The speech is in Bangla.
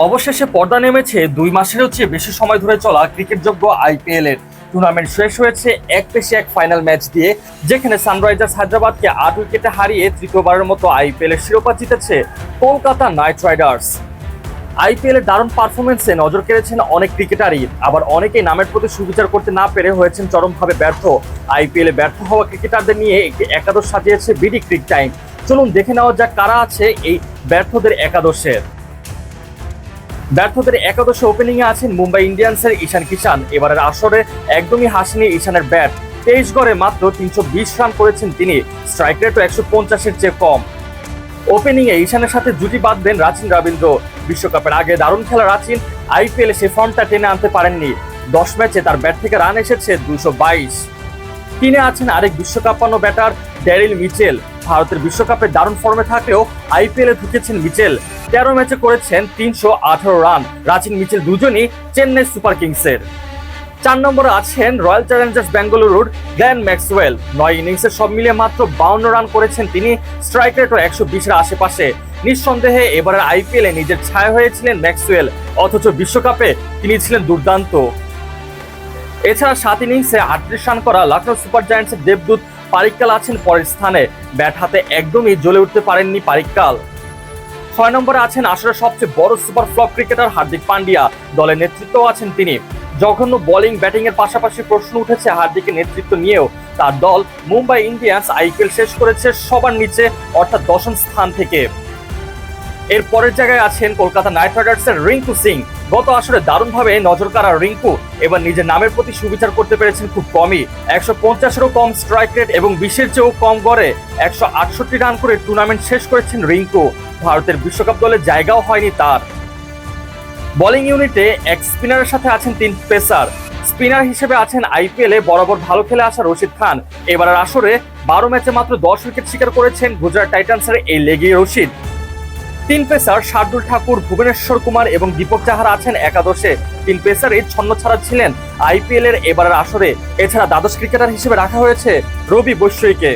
অবশেষে পর্দা নেমেছে দুই মাসেরও চেয়ে বেশি সময় ধরে চলা ক্রিকেটযোগ্য আইপিএল এর। টুর্নামেন্ট শেষ হয়েছে এক পেশে এক ফাইনাল ম্যাচ দিয়ে, যেখানে সানরাইজার্স হায়দ্রাবাদকে আট উইকেটে হারিয়ে তৃতীয়বারের মতো আইপিএল এর শিরোপা জিতেছে কলকাতা নাইট রাইডার্স। আইপিএল এর দারুণ পারফরমেন্সে নজর কেড়েছেন অনেক ক্রিকেটারই, আবার অনেকেই নামের প্রতি সুবিচার করতে না পেরে হয়েছেন চরমভাবে ব্যর্থ। আইপিএল এ ব্যর্থ হওয়া ক্রিকেটারদের নিয়ে একটি একাদশ সাজিয়েছে বিডি ক্রিক টাইম। চলুন দেখে নেওয়া যাক কারা আছে এই ব্যর্থদের একাদশের ব্যর্থদের একাদশে ওপেনিং এ আছেন মুম্বাই ইন্ডিয়ান্সের ঈশান কিষান এবারের আসরে একদমই হাসিনি ঈশানের ব্যাট। তেইশ গড়ে মাত্র তিনশো বিশ রান করেছেন তিনি। স্ট্রাইক রেটও একশো পঞ্চাশের চেয়ে কম। ওপেনিং এ ঈশানের সাথে জুটি বাঁধবেন রাচিন রবীন্দ্র। বিশ্বকাপের আগে দারুণ খেলা রাচিন। আইপিএল সে ফর্মটা টেনে আনতে পারেননি। দশ ম্যাচে তার ব্যাট থেকে রান এসেছে দুশো বাইশ। তিনে আছেন আরেক বিশ্বকাপান্ন ব্যাটার ড্যারিল মিচেল। ভারতের বিশ্বকাপে দারুণ ফর্মে থাকলেও আইপিএল এ ঢুকেছেন মিচেল। তেরো ম্যাচে করেছেন তিনশো আঠারো রান। রাচিন মিচেল দুজনই চেন্নাই সুপার কিংসের। চার নম্বরে আছেন রয়্যাল চ্যালেঞ্জার্স বেঙ্গালুরুর গ্ল্যান ম্যাক্সওয়েল। নয় ইনিংসে সব মিলিয়ে মাত্র বাউন্ন রান করেছেন তিনি স্ট্রাইক রেটও একশো বিশের আশেপাশে। নিঃসন্দেহে এবারের আইপিএলে নিজের ছায়া হয়েছিলেন ম্যাক্সওয়েল, অথচ বিশ্বকাপে তিনি ছিলেন দুর্দান্ত। এছাড়া সাত ইনিংসে আটত্রিশ রান করা লখনৌ সুপার জায়ান্টসের দেবদূত পারিক্কাল আছেন, পরের স্থানে ব্যাট হাতে একদমই জ্বলে উঠতে পারেননি পারিক্কাল। ছয় নম্বরে আছেন আসলে সবচেয়ে বড় super flop cricketer Hardik Pandya. দলের নেতৃত্ব আছেন তিনি। জঘন্য বোলিং ব্যাটিং এর পাশাপাশি প্রশ্ন উঠেছে হার্দিকের নেতৃত্ব নিয়েও। তার দল মুম্বাই ইন্ডিয়ান্স আইপিএল শেষ করেছে সবার নিচে, অর্থাৎ দশম স্থান থেকে। এর পরের জায়গায় আছেন কলকাতা নাইট রাইডার্সের রিঙ্কু সিং। গত আসরে দারুণভাবে নজর কাড়া রিঙ্কু এবার নিজের নামের প্রতি সুবিচার করতে পেরেছেন খুব কমই। একশো পঞ্চাশেরও কম স্ট্রাইক রেট এবং বিশের চেয়েও কম গড়ে একশো আটষট্টি রান করে টুর্নামেন্ট শেষ করেছেন রিঙ্কু। ভারতের বিশ্বকাপ দলে জায়গাও হয়নি তার। বোলিং ইউনিটে এক স্পিনারের সাথে আছেন তিন পেসার। স্পিনার হিসেবে আছেন আইপিএলে বরাবর ভালো খেলে আসা রশিদ খান। এবারের আসরে বারো ম্যাচে মাত্র দশ উইকেট শিকার করেছেন গুজরাট টাইটান্সের এই লেগি রশিদ। তিন পেসার শার্দুল ঠাকুর, ভুবনেশ্বর কুমার এবং দীপক চাহার আছেন একাদশে। তিন পেসারই ছন্ন ছাড়া ছিলেন। আইপিএল এর এবারের আসরে এছাড়া দ্বাদশ ক্রিকেটার হিসেবে রাখা হয়েছে রবি বৈশ্বইকে